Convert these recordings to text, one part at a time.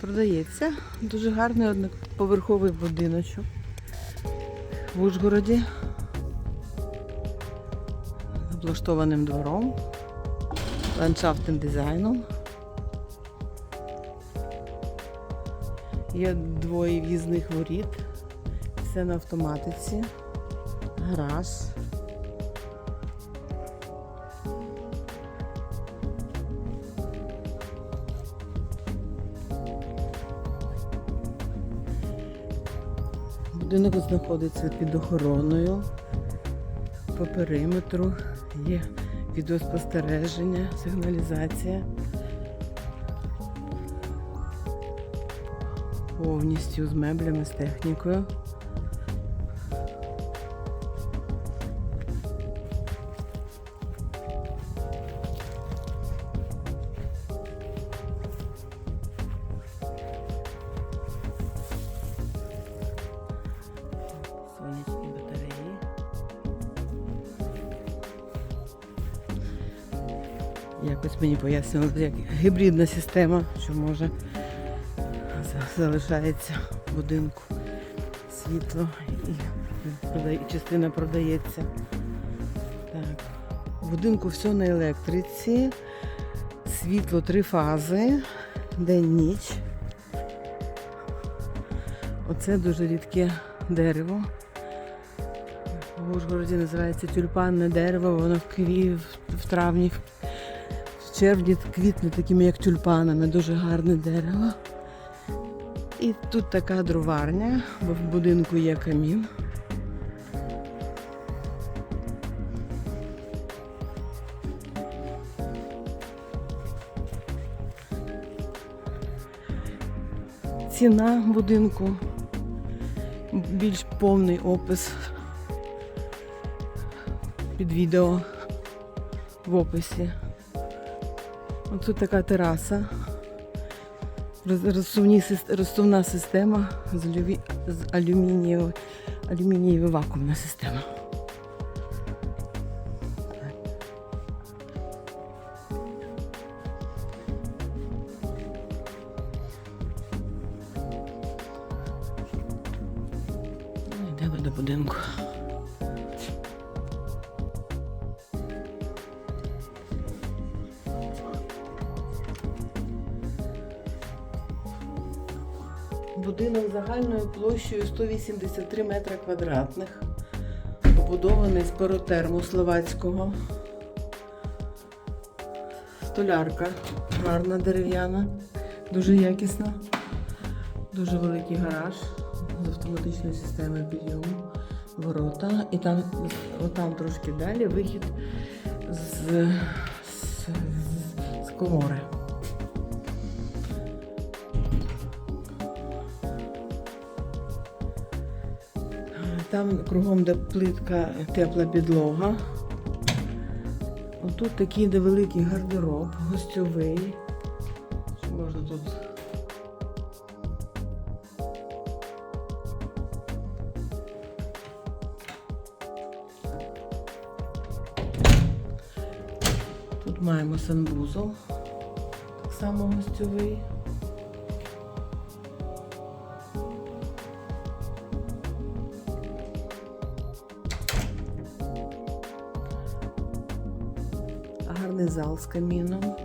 Продається дуже гарний одноповерховий будиночок в Ужгороді. Облаштованим двором, ландшафтним дизайном. Є двоє в'їзних воріт, все на автоматиці, гараж. Будинок знаходиться під охороною. По периметру є відеоспостереження, сигналізація. Повністю з меблями, з технікою. Якось мені пояснили, як гібридна система, що може залишається в будинку світло і частина продається. Так. В будинку все на електриці, світло три фази, день-ніч. Оце дуже рідке дерево. В Ужгороді називається тюльпанне дерево, воно в кві в, травні, червні квітне такими, як тюльпанами, дуже гарне дерево. І тут така дроварня, бо в будинку є камін. Ціна будинку, більш повний опис під відео в описі. Тут така тераса. Розсувна система з, алюмінієвою, алюмінієва вакуумна система. Будинок загальною площею 183 метри квадратних, побудований з паротерму словацького. Столярка гарна дерев'яна, дуже якісна, дуже великий гараж з автоматичною системою підйому, ворота. І там, отам трошки далі вихід з, з, з комори. Там кругом де плитка, тепла підлога. Отут такий невеликий гардероб, гостьовий. Можна тут? Тут маємо санвузол, так само гостьовий. Гарний зал з каміном.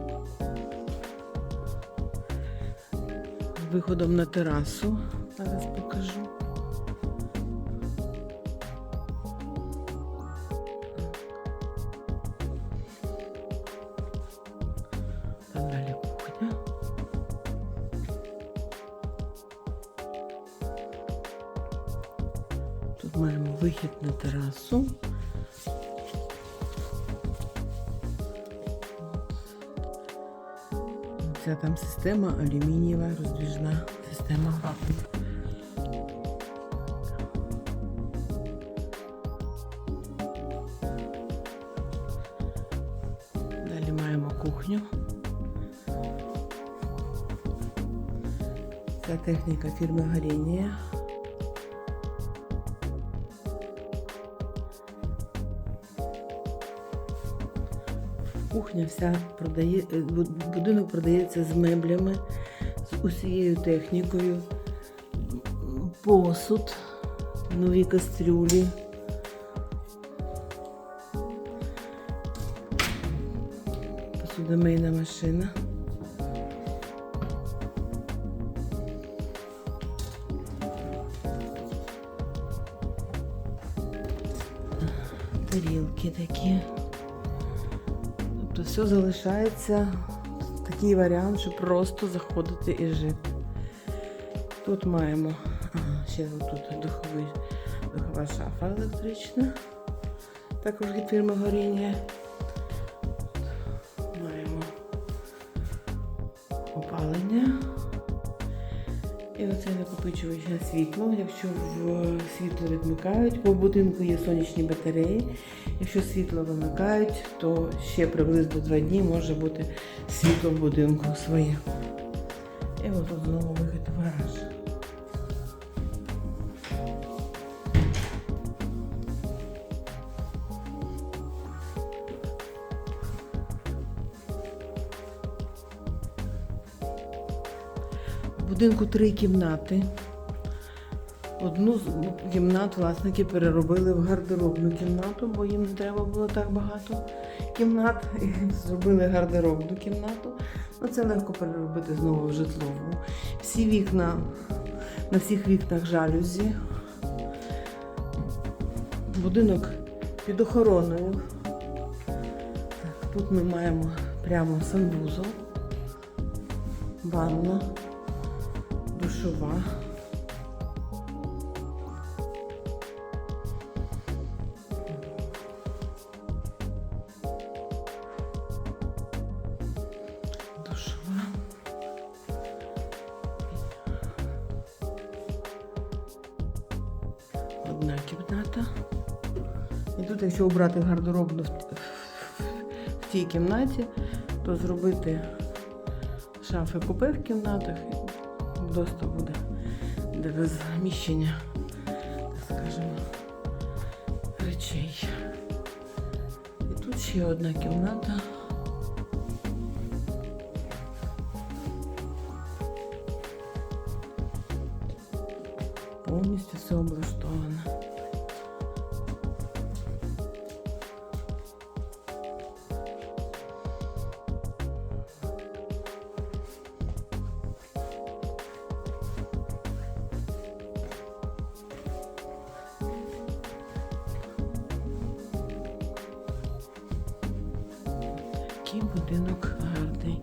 Виходом на терасу. Зараз покажу. Там далі кухня. Тут маємо вихід на терасу. Ця там система алюмінієва роздвіжна система. Далі маємо кухню. Це техніка фірми Горіння. Кухня вся продає, е, будинок продається з меблями, з усією технікою, посуд, нові кастрюлі. Посудомийна машина. Тарілки такі. Тобто все залишається такий варіант, щоб просто заходити і жити. Тут маємо ще тут духовий, духова шафа електрична. Також від фірми горіння. Маємо опалення. І оце накопичувач на світло. Якщо в світло відмикають, по будинку є сонячні батареї. Якщо світло вимикають, то ще приблизно два дні може бути світло в будинку своє. І от знову вихід в. Будинку три кімнати. Одну з кімнат власники переробили в гардеробну кімнату, бо їм не треба було так багато кімнат. І зробили гардеробну кімнату. Ну, це легко переробити знову в житлову. Всі вікна, на всіх вікнах жалюзі. Будинок під охороною. Так, тут ми маємо прямо санвузол, ванна, душова. Душова. Одна кімната. І тут, якщо обрати гардеробну в, тій кімнаті, то зробити шафи купе в кімнатах, і доступ буде для розміщення, так скажемо, речей. І тут ще одна кімната. Повністю все облаштовано. Такий будинок гарний.